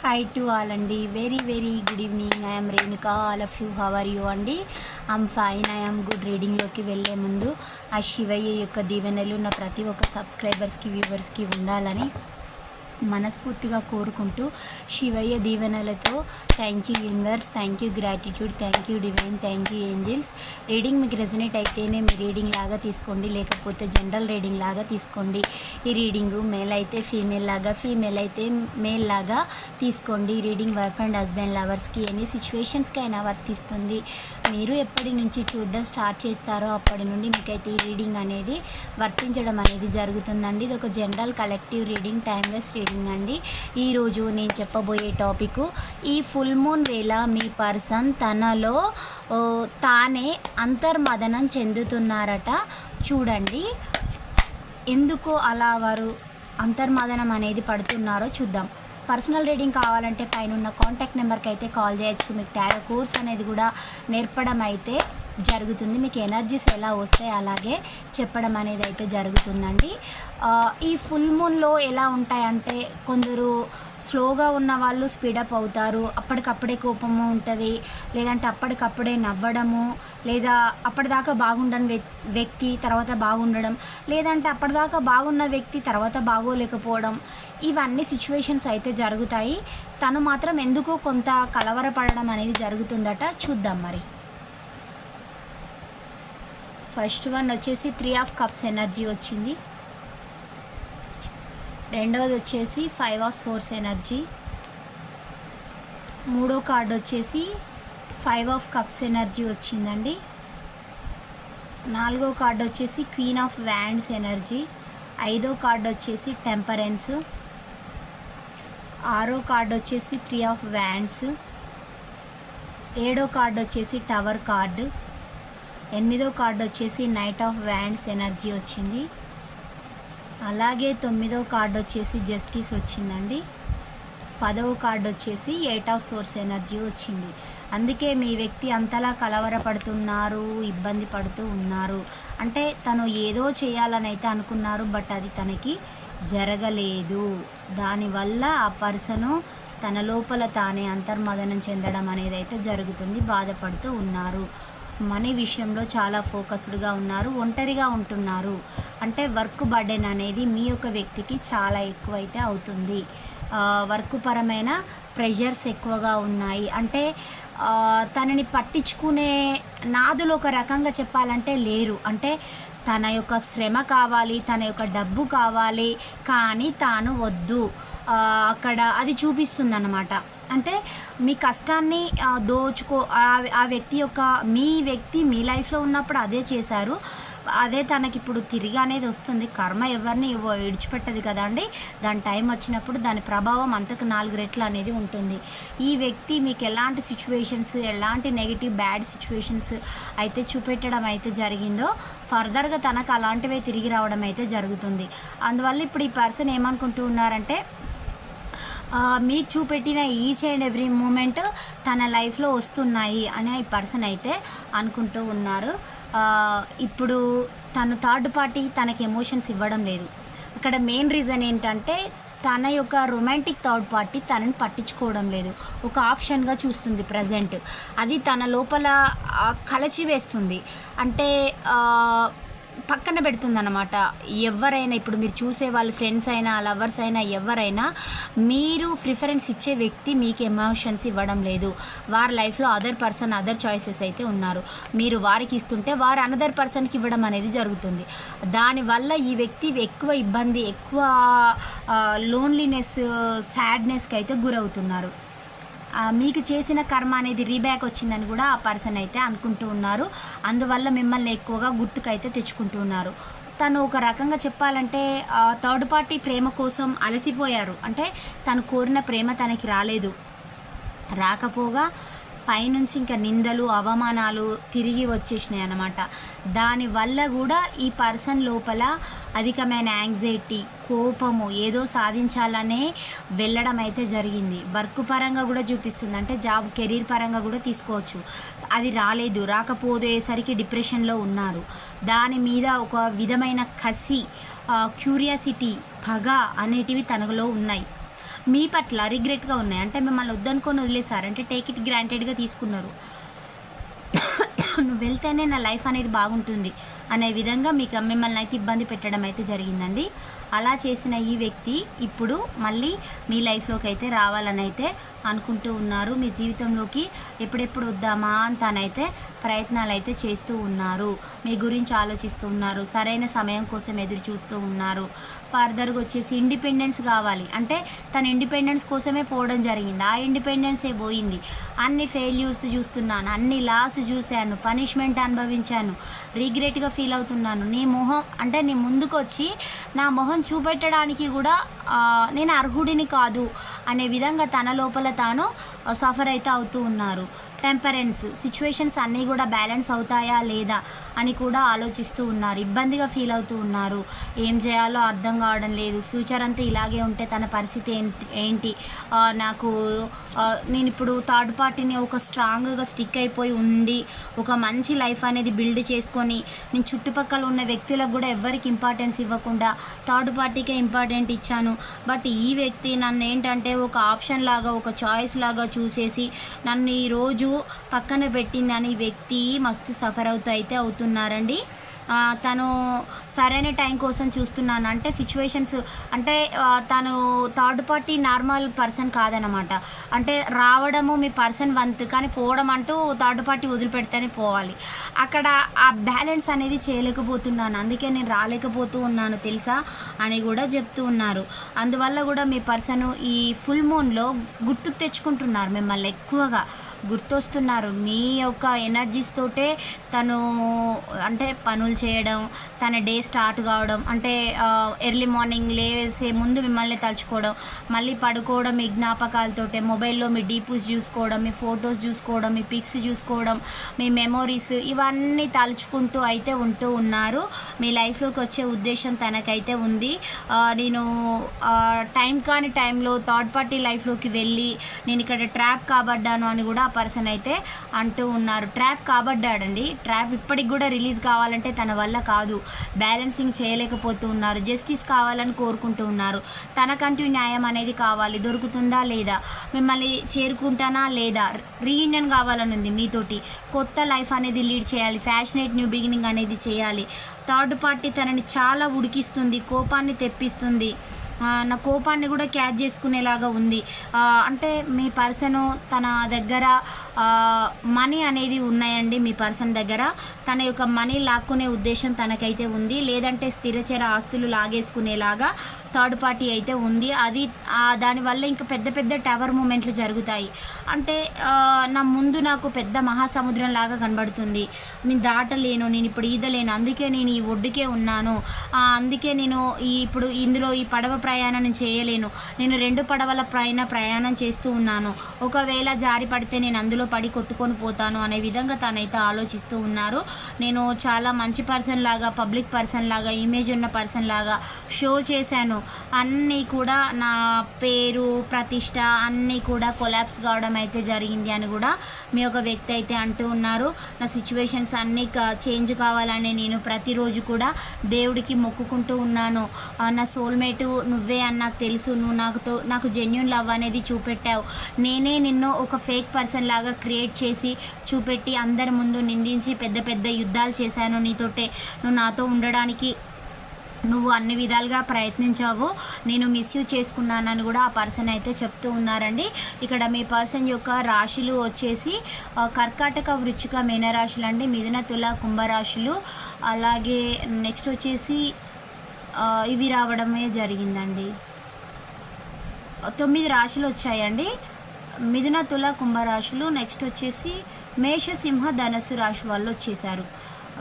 Hi to all అండి. Very very good evening I'm Renuka all of you how are you అండి? I'm fine I'm good రీడింగ్లోకి వెళ్ళే ముందు ఆ శివయ్య యొక్క దీవెనలు నా ప్రతి ఒక్క సబ్స్క్రైబర్స్కి వ్యూవర్స్కి ఉండాలని మనస్ఫూర్తిగా కోరుకుంటూ శివయ్య దీవెనలతో thank you universe thank you gratitude thank you divine thank you angels reading మీకు రెజనేట్ అయితేనే మీ రీడింగ్ లాగా తీసుకోండి లేకపోతే జనరల్ రీడింగ్ లాగా తీసుకోండి. ఈ రీడింగ్ మేల్ అయితే ఫీమేల్ లాగా ఫీమేల్ అయితే మేల్ లాగా తీసుకోండి. రీడింగ్ వైఫ్ అండ్ హస్బెండ్ లవర్స్కి ఎన్ని సిచ్యువేషన్స్కి అయినా వర్తిస్తుంది. మీరు ఎప్పటి నుంచి చూడడం స్టార్ట్ చేస్తారో అప్పటి నుండి మీకైతే ఈ రీడింగ్ అనేది వర్తించడం అనేది జరుగుతుందండి. ఇది ఒక general collective reading timeless reading అండి ఈరోజు నేను చెప్పబోయే టాపిక్ ఈ ఫుల్ మూన్ వేళ మీ పర్సన్ తనలో తానే అంతర్మదనం చెందుతున్నారట. చూడండి. ఎందుకు అలా వారు అంతర్మదనం అనేది పడుతున్నారో చూద్దాం. పర్సనల్ రీడింగ్ కావాలంటే పైన ఉన్న కాంటాక్ట్ నెంబర్కి అయితే కాల్ చేయొచ్చు. మీకు టారో కోర్స్ అనేది కూడా నేర్పడం అయితే జరుగుతుంది. మీకు ఎనర్జీస్ ఎలా వస్తాయి అలాగే చెప్పడం అనేది అయితే జరుగుతుందండి. ఈ ఫుల్ మూన్లో ఎలా ఉంటాయంటే కొందరు స్లోగా ఉన్న వాళ్ళు స్పీడప్ అవుతారు. అప్పటికప్పుడే కోపము ఉంటుంది. లేదంటే అప్పటికప్పుడే నవ్వడము. లేదా అప్పటిదాకా బాగుండని వ్యక్తి తర్వాత బాగుండడం. లేదంటే అప్పటిదాకా బాగున్న వ్యక్తి తర్వాత బాగోలేకపోవడం. ఇవన్నీ సిచ్యువేషన్స్ అయితే జరుగుతాయి. తను మాత్రం ఎందుకో కొంత కలవరపడడం అనేది జరుగుతుందట చూద్దాం మరి. ఫస్ట్ వన్ వచ్చేసి త్రీ ఆఫ్ కప్స్ ఎనర్జీ వచ్చింది. రెండవది వచ్చేసి ఫైవ్ ఆఫ్ సోర్స్ ఎనర్జీ. మూడో కార్డ్ వచ్చేసి ఫైవ్ ఆఫ్ కప్స్ ఎనర్జీ వచ్చిందండి. నాలుగో కార్డు వచ్చేసి క్వీన్ ఆఫ్ వ్యాండ్స్ ఎనర్జీ. ఐదో కార్డ్ వచ్చేసి టెంపరెన్స్. ఆరో కార్డ్ వచ్చేసి త్రీ ఆఫ్ వ్యాండ్స్. ఏడో కార్డ్ వచ్చేసి టవర్ కార్డు. ఎనిమిదో కార్డు వచ్చేసి నైట్ ఆఫ్ వ్యాండ్స్ ఎనర్జీ వచ్చింది. అలాగే తొమ్మిదో కార్డు వచ్చేసి జస్టిస్ వచ్చిందండి. పదవ కార్డు వచ్చేసి ఎయిట్ ఆఫ్ సోర్స్ ఎనర్జీ వచ్చింది. అందుకే మీ వ్యక్తి అంతలా కలవరపడుతున్నారు ఇబ్బంది పడుతూ ఉన్నారు. అంటే తను ఏదో చేయాలని అయితే అనుకున్నారు బట్ అది తనకి జరగలేదు. దానివల్ల ఆ పర్సను తన లోపల తానే అంతర్మదనం చెందడం అనేది అయితే జరుగుతుంది బాధపడుతూ ఉన్నారు. మనీ విషయంలో చాలా ఫోకస్డ్గా ఉన్నారు ఒంటరిగా ఉంటున్నారు. అంటే వర్క్ బర్డెన్ అనేది మీ యొక్క వ్యక్తికి చాలా ఎక్కువైతే అవుతుంది. వర్క్ పరమైన ప్రెషర్స్ ఎక్కువగా ఉన్నాయి. అంటే తనని పట్టించుకునే నాదులు ఒక రకంగా చెప్పాలంటే లేరు. అంటే తన యొక్క శ్రమ కావాలి తన యొక్క డబ్బు కావాలి కానీ తాను వద్దు. అక్కడ అది చూపిస్తుందన్నమాట. అంటే మీ కష్టాన్ని దోచుకో ఆ- వ్యక్తి యొక్క మీ వ్యక్తి మీ లైఫ్లో ఉన్నప్పుడు అదే చేశారు. అదే తనకి ఇప్పుడు తిరిగి అనేది వస్తుంది. కర్మ ఎవరిని విడిచిపెట్టదు కదండి దాని టైం వచ్చినప్పుడు దాని ప్రభావం అంతకు నాలుగు రెట్లు అనేది ఉంటుంది. ఈ వ్యక్తి మీకు ఎలాంటి సిచ్యువేషన్స్ ఎలాంటి నెగిటివ్ బ్యాడ్ సిచ్యువేషన్స్ అయితే చూపెట్టడం అయితే జరిగిందో ఫర్దర్గా తనకు అలాంటివే తిరిగి రావడం అయితే జరుగుతుంది. అందువల్ల ఇప్పుడు ఈ పర్సన్ ఏమనుకుంటూ ఉన్నారంటే మీకు చూపెట్టిన ఈచ్ అండ్ ఎవ్రీ మూమెంట్ తన లైఫ్లో వస్తున్నాయి అని ఈ పర్సన్ అయితే అనుకుంటూ ఉన్నారు. ఇప్పుడు తను థర్డ్ పార్టీ తనకి ఎమోషన్స్ ఇవ్వడం లేదు. అక్కడ మెయిన్ రీజన్ ఏంటంటే తన యొక్క రొమాంటిక్ థర్డ్ పార్టీ తనని పట్టించుకోవడం లేదు. ఒక ఆప్షన్గా చూస్తుంది ప్రజెంట్ అది తన లోపల కలచివేస్తుంది. అంటే పక్కన పెడుతుంది అనమాట ఎవరైనా ఇప్పుడు మీరు చూసే వాళ్ళ ఫ్రెండ్స్ అయినా లవర్స్ అయినా ఎవరైనా మీరు ప్రిఫరెన్స్ ఇచ్చే వ్యక్తి మీకు ఎమోషన్స్ ఇవ్వడం లేదు. వారి లైఫ్లో అదర్ పర్సన్ అదర్ చాయిసెస్ అయితే ఉన్నారు. మీరు వారికి ఇస్తుంటే వారు అనదర్ పర్సన్కి ఇవ్వడం అనేది జరుగుతుంది. దానివల్ల ఈ వ్యక్తి ఎక్కువ ఇబ్బంది ఎక్కువ లోన్లీనెస్ సాడ్నెస్కి అయితే గురవుతున్నారు. మీకు చేసిన కర్మ అనేది రీబ్యాక్ వచ్చిందని కూడా ఆ పర్సన్ అయితే అనుకుంటూ ఉన్నారు. అందువల్ల మిమ్మల్ని ఎక్కువగా గుర్తుకైతే తెచ్చుకుంటూ ఉన్నారు. తను ఒక రకంగా చెప్పాలంటే థర్డ్ పార్టీ ప్రేమ కోసం అలసిపోయారు. అంటే తను కోరిన ప్రేమ తనకి రాలేదు. రాకపోగా పైనుంచి ఇంకా నిందలు అవమానాలు తిరిగి వచ్చేసినాయి అన్నమాట. దానివల్ల కూడా ఈ పర్సన్ లోపల అధికమైన యాంగ్జైటీ కోపము ఏదో సాధించాలనే వెళ్ళడం అయితే జరిగింది. వర్క్ పరంగా కూడా చూపిస్తుంది. అంటే జాబ్ కెరీర్ పరంగా కూడా తీసుకోవచ్చు. అది రాలేదు. రాకపోయేసరికి డిప్రెషన్లో ఉన్నారు. దాని మీద ఒక విధమైన కసి క్యూరియాసిటీ పగ అనేటివి తనలో ఉన్నాయి. మీ పట్ల రిగ్రెట్గా ఉన్నాయి. అంటే మిమ్మల్ని వద్దనుకొని వదిలేశారు. అంటే టేక్ ఇట్ గ్రాంటెడ్గా తీసుకున్నారు. నువ్వు వెళ్తేనే నా లైఫ్ అనేది బాగుంటుంది. అనే విధంగా మీకు మిమ్మల్ని అయితే ఇబ్బంది పెట్టడం అయితే జరిగిందండి. అలా చేసిన ఈ వ్యక్తి ఇప్పుడు మళ్ళీ మీ లైఫ్లోకి అయితే రావాలని అయితే అనుకుంటూ ఉన్నారు. మీ జీవితంలోకి ఎప్పుడెప్పుడు వద్దామా అని ప్రయత్నాలు అయితే చేస్తూ ఉన్నారు. మీ గురించి ఆలోచిస్తూ ఉన్నారు. సరైన సమయం కోసం ఎదురు చూస్తూ ఉన్నారు. ఫర్దర్గా వచ్చేసి ఇండిపెండెన్స్ కావాలి. అంటే తన ఇండిపెండెన్స్ కోసమే పోవడం జరిగింది. ఆ ఇండిపెండెన్సే పోయింది. అన్ని ఫెయిల్యూర్స్ చూస్తున్నాను. అన్ని లాస్ చూశాను. పనిష్మెంట్ అనుభవించాను. రిగ్రెట్గా ఫీల్ అవుతున్నాను. నీ మొహం అంటే నీ ముందుకొచ్చి నా మొహం చూపెట్టడానికి కూడా నేను అర్హుడిని కాదు అనే విధంగా తన లోపల తాను సఫర్ అయితే అవుతూ ఉన్నారు. టెంపరెన్స్ సిచ్యువేషన్స్ అన్నీ కూడా బ్యాలెన్స్ అవుతాయా లేదా అని కూడా ఆలోచిస్తూ ఉన్నారు. ఇబ్బందిగా ఫీల్ అవుతూ ఉన్నారు. ఏం చేయాలో అర్థం కావడం లేదు. ఫ్యూచర్ అంతా ఇలాగే ఉంటే తన పరిస్థితి ఏంటి ఏంటి? నాకు నేను ఇప్పుడు థర్డ్ పార్టీని ఒక స్ట్రాంగ్గా స్టిక్ అయిపోయి ఉండి ఒక మంచి లైఫ్ అనేది బిల్డ్ చేసుకొని నేను చుట్టుపక్కల ఉన్న వ్యక్తులకు కూడా ఎవరికి ఇంపార్టెన్స్ ఇవ్వకుండా థర్డ్ పార్టీకే ఇంపార్టెంట్ ఇచ్చాను. బట్ ఈ వ్యక్తి నన్ను ఏంటంటే ఒక ఆప్షన్ లాగా ఒక చాయిస్ లాగా చూసేసి నన్ను ఈరోజు పక్కన పెట్టిందని వ్యక్తి మస్తు సఫర్ అవుతూ అయితే అవుతున్నారండి. తను సరైన టైం కోసం చూస్తున్నాను. అంటే సిచ్యువేషన్స్ అంటే తను థర్డ్ పార్టీ నార్మల్ పర్సన్ కాదనమాట అంటే రావడము మీ పర్సన్ వంతు కానీ పోవడం అంటూ థర్డ్ పార్టీ వదిలిపెడితేనే పోవాలి. అక్కడ ఆ బ్యాలెన్స్ అనేది చేయలేకపోతున్నాను. అందుకే నేను రాలేకపోతూ ఉన్నాను తెలుసా అని కూడా చెప్తూ ఉన్నారు. అందువల్ల కూడా మీ పర్సన్ ఈ ఫుల్ మూన్లో గుర్తుకు తెచ్చుకుంటున్నారు మిమ్మల్ని ఎక్కువగా. గుర్తొస్తున్నారు. మీ యొక్క ఎనర్జీస్ తోటే తను అంటే పనులు చేయడం తన డే స్టార్ట్ కావడం అంటే ఎర్లీ మార్నింగ్ లేవేసే ముందు మిమ్మల్ని తలుచుకోవడం మళ్ళీ పడుకోవడం మీ జ్ఞాపకాలతోటే మొబైల్లో మీ డీపూస్ చూసుకోవడం మీ ఫొటోస్ చూసుకోవడం మీ పిక్స్ చూసుకోవడం మీ మెమోరీస్ ఇవన్నీ తలుచుకుంటూ అయితే ఉంటూ ఉన్నారు. మీ లైఫ్లోకి వచ్చే ఉద్దేశం తనకైతే ఉంది. నేను టైం కాని టైంలో థర్డ్ పార్టీ లైఫ్లోకి వెళ్ళి నేను ఇక్కడ ట్రాప్ కాబడ్డాను అని కూడా ఆ పర్సన్ అయితే అంటూ ఉన్నారు. ట్రాప్ కాబడ్డాడండి. ట్రాప్ ఇప్పటికి కూడా రిలీజ్ కావాలంటే తన తన వల్ల కాదు. బ్యాలెన్సింగ్ చేయలేకపోతూ ఉన్నారు జస్టిస్ కావాలని కోరుకుంటూ ఉన్నారు తనకంటూ న్యాయం అనేది కావాలి. దొరుకుతుందా లేదా? మిమ్మల్ని చేరుకుంటానా లేదా? రీయూనియన్ కావాలని ఉంది మీతోటి. కొత్త లైఫ్ అనేది లీడ్ చేయాలి. ఫ్యాషనేట్ న్యూ బిగినింగ్ అనేది చేయాలి. థర్డ్ పార్టీ తనని చాలా ఉడికిస్తుంది. కోపాన్ని తెప్పిస్తుంది. నా కోపాన్ని కూడా క్యాచ్ చేసుకునేలాగా ఉంది. అంటే మీ పర్సన్ తన దగ్గర మనీ అనేది ఉన్నాయండి మీ పర్సన్ దగ్గర. తన యొక్క మనీ లాక్కునే ఉద్దేశం తనకైతే ఉంది. లేదంటే స్థిరచర ఆస్తులు లాగేసుకునేలాగా థర్డ్ పార్టీ అయితే ఉంది. అది దానివల్ల ఇంకా పెద్ద పెద్ద టవర్ మూమెంట్లు జరుగుతాయి. అంటే నా ముందు నాకు పెద్ద మహాసముద్రం లాగా కనబడుతుంది. నేను దాటలేను నేను ఇప్పుడు ఈదలేను. అందుకే నేను ఈ ఒడ్డుకే ఉన్నాను. అందుకే నేను ఈ ఇప్పుడు ఇందులో ఈ పడవ ప్రయాణం చేయలేను. నేను రెండు పడవల పైన ప్రయాణం చేస్తూ ఉన్నాను. ఒకవేళ జారి పడితే నేను అందులో పడి కొట్టుకొని పోతాను అనే విధంగా తనైతే ఆలోచిస్తూ ఉన్నారు. నేను చాలా మంచి పర్సన్ లాగా పబ్లిక్ పర్సన్ లాగా ఇమేజ్ ఉన్న పర్సన్ లాగా షో చేశాను. అన్నీ కూడా నా పేరు ప్రతిష్ట అన్నీ కూడా కొలాప్స్ కావడం అయితే జరిగింది అని కూడా మీ ఒక వ్యక్తి అయితే అంటూ ఉన్నారు. నా సిచ్యువేషన్స్ అన్నీ చేంజ్ కావాలని నేను ప్రతిరోజు కూడా దేవుడికి మొక్కుకుంటూ ఉన్నాను. నా నా సోల్మేట్ నువ్వే అని నాకు తెలుసు. నువ్వు నాకుతో నాకు జెన్యున్ లవ్ అనేది చూపెట్టావు. నేనే నిన్ను ఒక ఫేక్ పర్సన్ లాగా క్రియేట్ చేసి చూపెట్టి అందరి ముందు నిందించి పెద్ద పెద్ద యుద్ధాలు చేశాను నీతోటే. నువ్వు నాతో ఉండడానికి నువ్వు అన్ని విధాలుగా ప్రయత్నించావు. నేను మిస్యూజ్ చేసుకున్నానని కూడా ఆ పర్సన్ అయితే చెప్తూ ఉన్నారండి. ఇక్కడ మీ పర్సన్ యొక్క రాశులు వచ్చేసి కర్కాటక వృచ్చిక మీనరాశులు అండి మిథున తుల కుంభరాశులు. అలాగే నెక్స్ట్ వచ్చేసి ఇవి రావడమే జరిగిందండి. తొమ్మిది రాశులు వచ్చాయండి. మిథున తుల కుంభరాశులు నెక్స్ట్ వచ్చేసి మేష సింహ ధనస్సు రాశి వాళ్ళు వచ్చేసారు.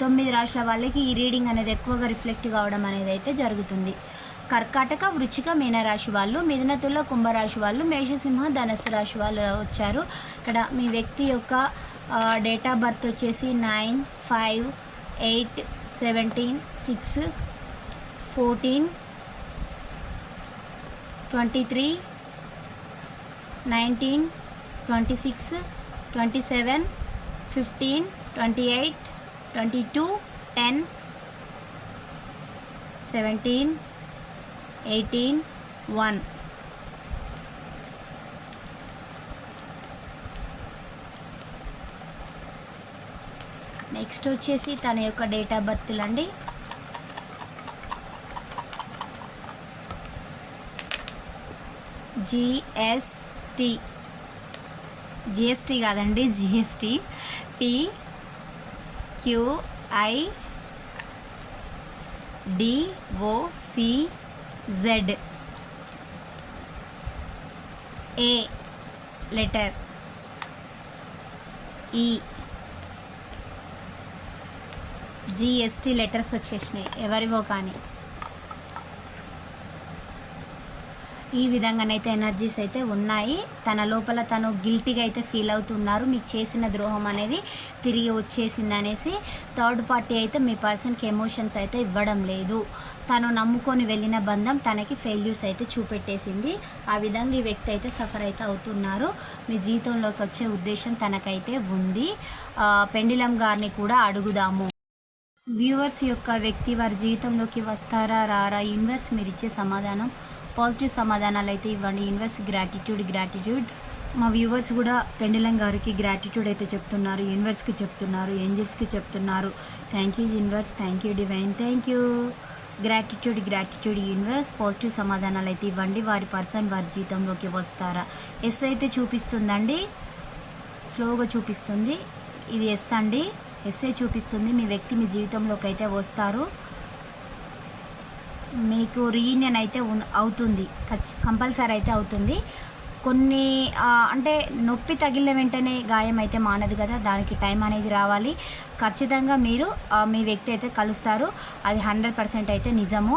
తొమ్మిది రాశుల వాళ్ళకి ఈ రీడింగ్ అనేది ఎక్కువగా రిఫ్లెక్ట్ కావడం అనేది అయితే జరుగుతుంది. కర్కాటక వృచ్చిక మీనరాశి వాళ్ళు మిథున తుల కుంభరాశి వాళ్ళు మేషసింహ ధనస్సు రాశి వాళ్ళు వచ్చారు. ఇక్కడ మీ వ్యక్తి యొక్క డేట్ ఆఫ్ బర్త్ వచ్చేసి nine five eight seventeen six fourteen twenty three nineteen twenty six twenty seven fifteen twenty eight twenty two ten seventeen eighteen one. Next వచ్చేసి తన యొక్క డేట్ ఆఫ్ బర్త్లు అండి జిఎస్టి జిఎస్టి కాదండి GST P QI DOCZ A letter ఈ GST letters వచ్చేసినాయి ఎవరివో కానీ. ఈ విధంగానైతే ఎనర్జీస్ అయితే ఉన్నాయి. తన లోపల తను గిల్టీగా అయితే ఫీల్ అవుతున్నారు. మీకు చేసిన ద్రోహం అనేది తిరిగి వచ్చేసింది అనేసి థర్డ్ పార్టీ అయితే మీ పర్సన్కి ఎమోషన్స్ అయితే ఇవ్వడం లేదు. తను నమ్ముకొని వెళ్ళిన బంధం తనకి ఫెయిల్యూర్స్ అయితే చూపెట్టేసింది. ఆ విధంగా ఈ వ్యక్తి అయితే సఫర్ అయితే అవుతున్నారు. మీ జీవితంలోకి వచ్చే ఉద్దేశం తనకైతే ఉంది. పెండిలం గారిని కూడా అడుగుదాము. వ్యూవర్స్ యొక్క వ్యక్తి వారి జీవితంలోకి వస్తారా రారా? యూనివర్స్ మీరు ఇచ్చే సమాధానం పాజిటివ్ సమాధానాలు అయితే ఇవ్వండి. యూనివర్స్ గ్రాటిట్యూడ్ గ్రాటిట్యూడ్ మా వ్యూవర్స్ కూడా పెండిలం గారికి గ్రాటిట్యూడ్ అయితే చెప్తున్నారు. యూనివర్స్కి చెప్తున్నారు. ఏంజిల్స్కి చెప్తున్నారు. Thank you universe thank you divine thank you gratitude gratitude universe positive సమాధానాలు అయితే ఇవ్వండి. వారి పర్సన్ వారి జీవితంలోకి వస్తారా? ఎస్ అయితే చూపిస్తుందండి. స్లోగా చూపిస్తుంది. ఇది ఎస్ అండి. ఎస్ఏ చూపిస్తుంది. మీ వ్యక్తి మీ జీవితంలోకి అయితే వస్తారు. మీకు రీయూనియన్ అయితే అవుతుంది. కంపల్సరీ అయితే అవుతుంది. కొన్ని అంటే నొప్పి తగిలిన వెంటనే గాయం అయితే మానదు కదా దానికి టైం అనేది రావాలి. ఖచ్చితంగా మీరు మీ వ్యక్తి అయితే కలుస్తారు. అది హండ్రెడ్ పర్సెంట్ అయితే నిజము.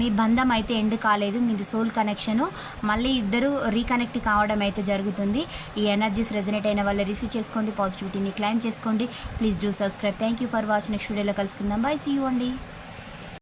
మీ బంధం అయితే ఎండ్ కాలేదు మీది సోల్ కనెక్షను. మళ్ళీ ఇద్దరు రీకనెక్ట్ కావడం అయితే జరుగుతుంది. ఈ ఎనర్జీస్ రెజనేట్ అయిన వాళ్ళు రిసీవ్ చేసుకోండి పాజిటివిటీని క్లైమ్ చేసుకోండి. Please do subscribe thank you for watch next వీడియోలో కలుసుకుందాం. బై సీ యూ అండి.